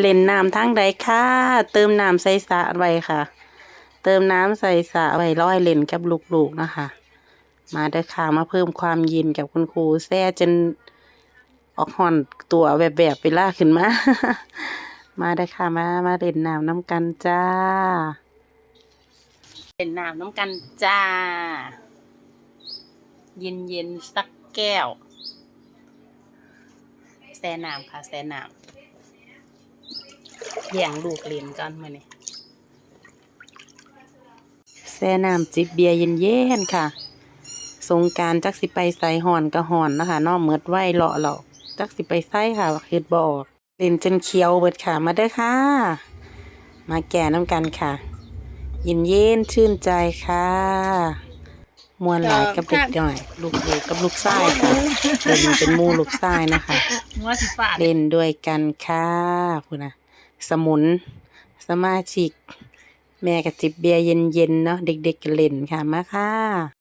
เล่นน้ำทั้งใดค่ะ เติมน้ำใส่สระไว้ค่ะ เติมน้ำใส่สระไว้ร้อยเล่นกับลูกๆนะคะ มาเด้อค่ะมาเพิ่มความเย็นกับคุณครูแซ่จนออกห่อนตัวแบบแบบๆไปล่าขึ้นมา มาเด้อค่ะมามาเล่นน้ำน้ำกันจ้า เล่นน้ำน้ำกันจ้า เย็นเย็นๆสักแก้ว แซ่น้ำค่ะ แซ่น้ำ แย่งลูกเล่นกันมาเนี่ยแซ่น้ำจิบเบียร์เย็นๆค่ะ สงกรารจักสิไปใส่หอนกะหอนนะคะเนอกเมิดไว้เลาะเลาะจักสิไปใส่ค่ะเฮ็ดบออกเล่นจนเขียวเบิดค่ะมาเด้อค่ะ มาแก่น้ำกันค่ะ เย็นเย็นๆชื่นใจค่ะมวนหลายกับเด็กหน่อย ลูกเด็กกับลูกชายค่ะเล่นเป็นหมูลูกชายนะคะงัวสิฟาดเล่นด้วยกันค่ะคุณนะ สมุน สมาชิก แม่กับจิบเบียร์เย็นๆเนาะเด็กๆก็เล่นค่ะมาค่ะ